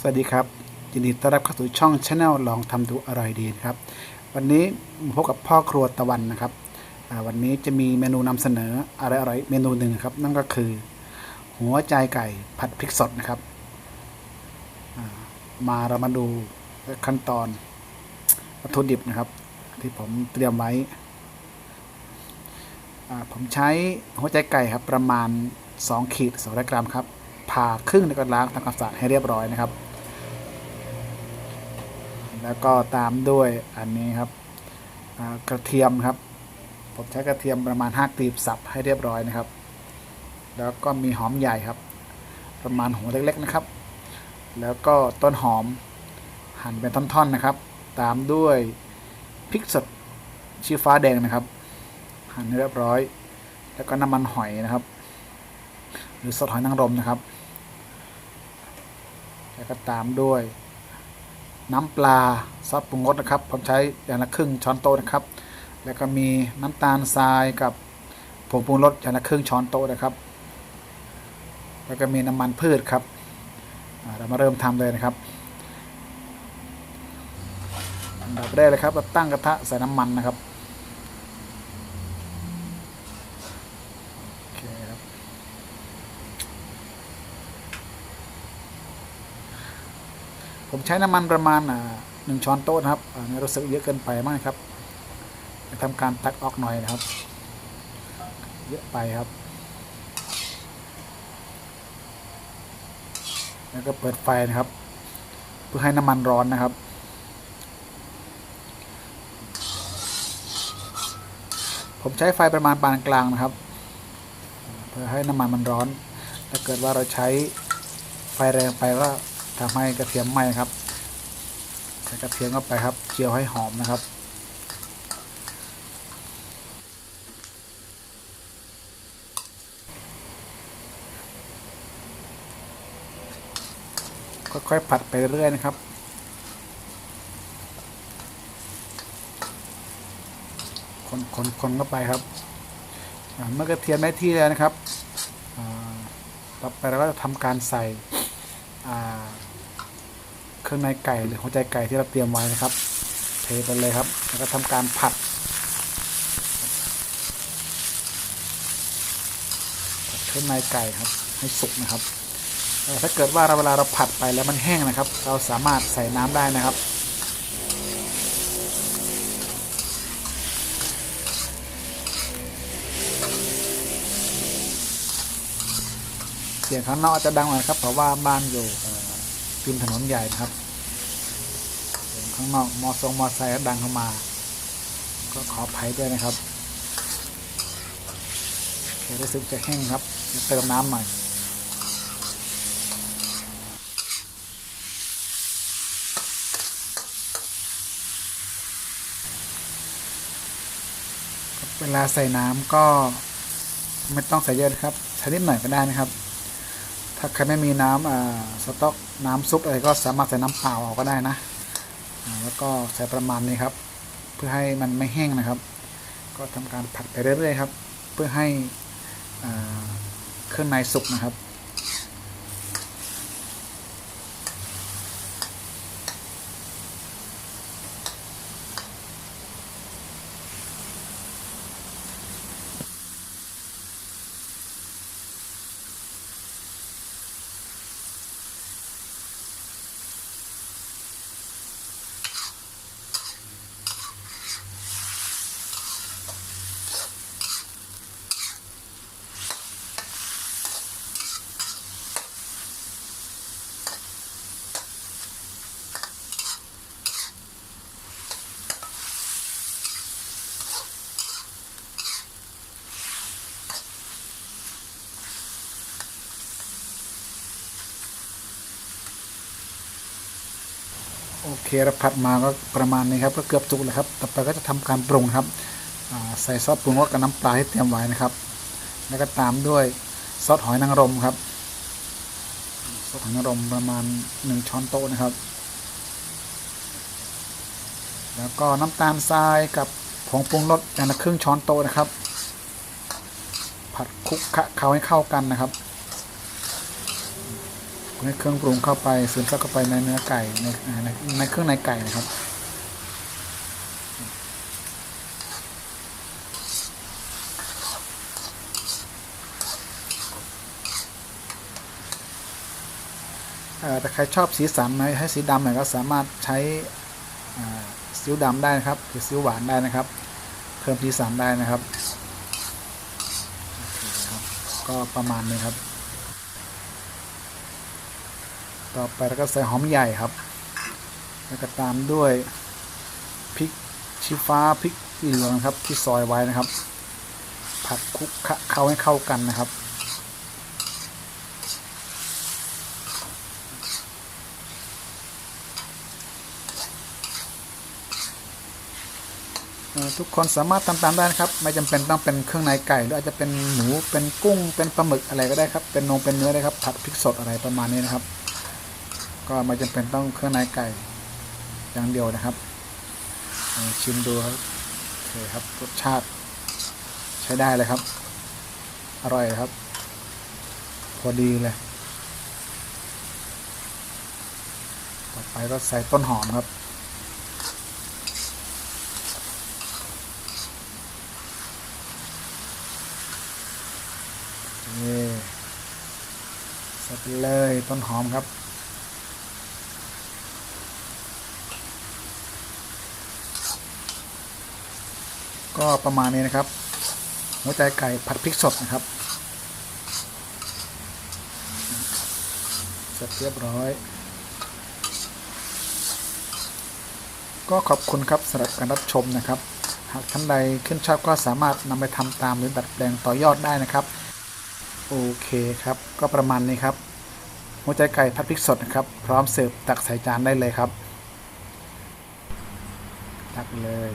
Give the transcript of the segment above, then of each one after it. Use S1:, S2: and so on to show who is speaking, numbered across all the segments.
S1: สวัสดีครับ ยินดีต้อนรับเข้าสู่ช่องชาแนลลองทำดูอร่อยดีครับ วันนี้พบกับพ่อครัวตะวันนะครับวันนี้จะมีเมนูนำเสนออะไรอร่อยเมนูหนึ่งครับ นั่นก็คือ หัวใจไก่ผัดพริกสดนะครับมาเรามาดูขั้นตอนวัตถุดิบนะครับ ที่ผมเตรียมไว้ผมใช้หัวใจไก่ครับประมาณ 2 ขีด200กรัมครับผ่าครึ่งแล้วก็ล้างทำความสะอาดให้เรียบร้อยนะครับ แล้วก็ตามด้วยอันนี้ครับกระเทียมครับ ผมใช้กระเทียมประมาณ5กลีบสับให้เรียบร้อยนะครับ แล้วก็มีหอมใหญ่ครับ ประมาณหัวเล็กๆนะครับ แล้วก็ต้นหอมหั่นเป็นท่อนๆนะครับ ตามด้วยพริกสดชี้ฟ้าแดงนะครับ หั่นให้เรียบร้อย แล้วก็น้ำมันหอยนะครับ หรือซอหอยนางรมนะครับ แล้วก็ตามด้วย น้ำปลาซอสปรุงรสนะครับ ผมใช้อย่างละครึ่งช้อนโต๊ะนะครับ แล้วก็มีน้ำตาลทรายกับผงปรุงรสอย่างละครึ่งช้อนโต๊ะนะครับ แล้วก็มีน้ำมันพืชครับอ่าเรามาเริ่มทำเลยนะครับอันดับแรกเลยครับเราตั้งกระทะใส่น้ำมันนะครับโอเคครับ ผมใช้น้ำมันประมาณหนึ่งช้อนโต๊ะนะครับอ่าไม่รู้สึกเยอะเกินไปมากครับทำการตักออกหน่อยนะครับ เยอะไปครับ แล้วก็เปิดไฟนะครับ เพื่อให้น้ำมันร้อนนะครับผมใช้ไฟประมาณปานกลางนะครับ เพื่อให้น้ำมันมันร้อน ถ้าเกิดว่าเราใช้ไฟแรงไปก็ ทำให้กระเทียมไหม้ครับใส่กระเทียมเข้าไปครับเจียวให้หอมนะครับค่อยๆผัดไปเรื่อยนะครับ คนคนคนเข้าไปครับ เมื่อกระเทียมได้ที่แล้วนะครับ ต่อไปเราก็จะทำการใส่ เครื่องในไก่หรือหัวใจไก่ที่เราเตรียมไว้นะครับ เทไปเลยครับ แล้วก็ทำการผัดเครื่องในไก่ครับ ให้สุกนะครับเอ่ถ้าเกิดว่าเราเวลาเราผัดไปแล้วมันแห้งนะครับ เราสามารถใส่น้ำได้นะครับเสียงข้างนอกอาจจะดังหน่อยครับเพราะว่าบ้านอยู่ ริมถนนใหญ่นะครับ ข้างนอกมอทรงมอไซค์ดังเข้ามา ก็ขออภัยด้วยนะครับโอเครู้สึกจะแห้งครับเดี๋ยวเติมน้ำใหน่เวลาใส่น้ำก็ไม่ต้องใส่เยอะนะครับใส่นิดหน่อยก็ได้นะครับ ถ้าใครไม่มีน้ำอ่าสต๊อกน้ำซุปอะไรก็สามารถใส่น้ำเปล่าเอาก็ได้นะ แล้วก็ใส่ประมาณนี้ครับ เพื่อให้มันไม่แห้งนะครับ ก็ทำการผัดไปเรื่อยๆครับ เพื่อให้เครื่องในสุกนะครับ โอเคเราผัดมาก็ประมาณนี้ครับก็เกือบสุกแล้วครับ ต่อไปก็จะทำการปรุงครับใส่ซอสปรุงรสกับน้ำปลาที่เตรียมไว้นะครับ แล้วก็ตามด้วยซอสหอยนางรมครับซอสหอยนางรมประมาณหนึ่งช้อนโต๊ะนะครับ แล้วก็น้ำตาลทรายกับผงปรุงรสอย่างละครึ่งช้อนโต๊ะนะครับ ผัดคลุกเคล้าให้เข้ากันนะครับ ให้เครื่องปรุงเข้าไปซึมซับเข้าไปในเนื้อไก่ในในในเครื่องในไก่นะครับแต่ใครชอบสีสันไหมให้สีดำหน่อยก็สามารถใช้ซีอิ๊วดำได้นะครับหรือซีอิ๊วหวานได้นะครับ เพิ่มสีสันได้นะครับโอเคครับก็ประมาณนี้ครับ ต่อไปเราก็ใส่หอมใหญ่ครับ แล้วก็ตามด้วยพริกชี้ฟ้าพริกเหลืองครับที่ซอยไว้นะครับ ผัดคลุกเข้าให้เข้ากันนะครับทุกคนสามารถทำตามได้นะครับ ไม่จำเป็นต้องเป็นเครื่องในไก่หรืออาจจะเป็นหมูเป็นกุ้งเป็นปลาหมึกอะไรก็ได้ครับ เป็นนงเป็นเนื้อได้ครับผัดพริกสดอะไรประมาณนี้นะครับ ก็ไม่จำเป็นต้องเครื่องในไก่อย่างเดียวนะครับ ชิมดูครับโอเคครับรสชาติใช้ได้เลยครับ อร่อยครับ พอดีเลย ต่อไปก็ใส่ต้นหอมครับนี่ใส่ไปเลยต้นหอมครับ ก็ประมาณนี้นะครับ หัวใจไก่ผัดพริกสดนะครับ เสร็จเรียบร้อย ก็ขอบคุณครับสำหรับการรับชมนะครับ หากท่านใดขึ้นชอบก็สามารถนำไปทำตามหรือดัดแปลงต่อยอดได้นะครับ โอเคครับ ก็ประมาณนี้ครับ หัวใจไก่ผัดพริกสดนะครับ พร้อมเสิร์ฟตักใส่จานได้เลยครับ ตักเลย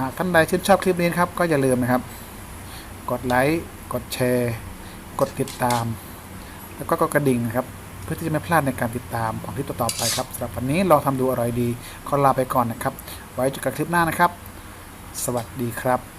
S1: หากท่านใดชื่นชอบคลิปนี้ครับ ก็อย่าลืมนะครับ กดไลค์กดแชร์ กดติดตาม แล้วก็กดกระดิ่งนะครับ เพื่อที่จะไม่พลาดในการติดตามของคลิปต่อๆไปครับสำหรับวันนี้ลองทำดูอร่อยดีขอลาไปก่อนนะครับ ไว้เจอกันคลิปหน้านะครับ สวัสดีครับ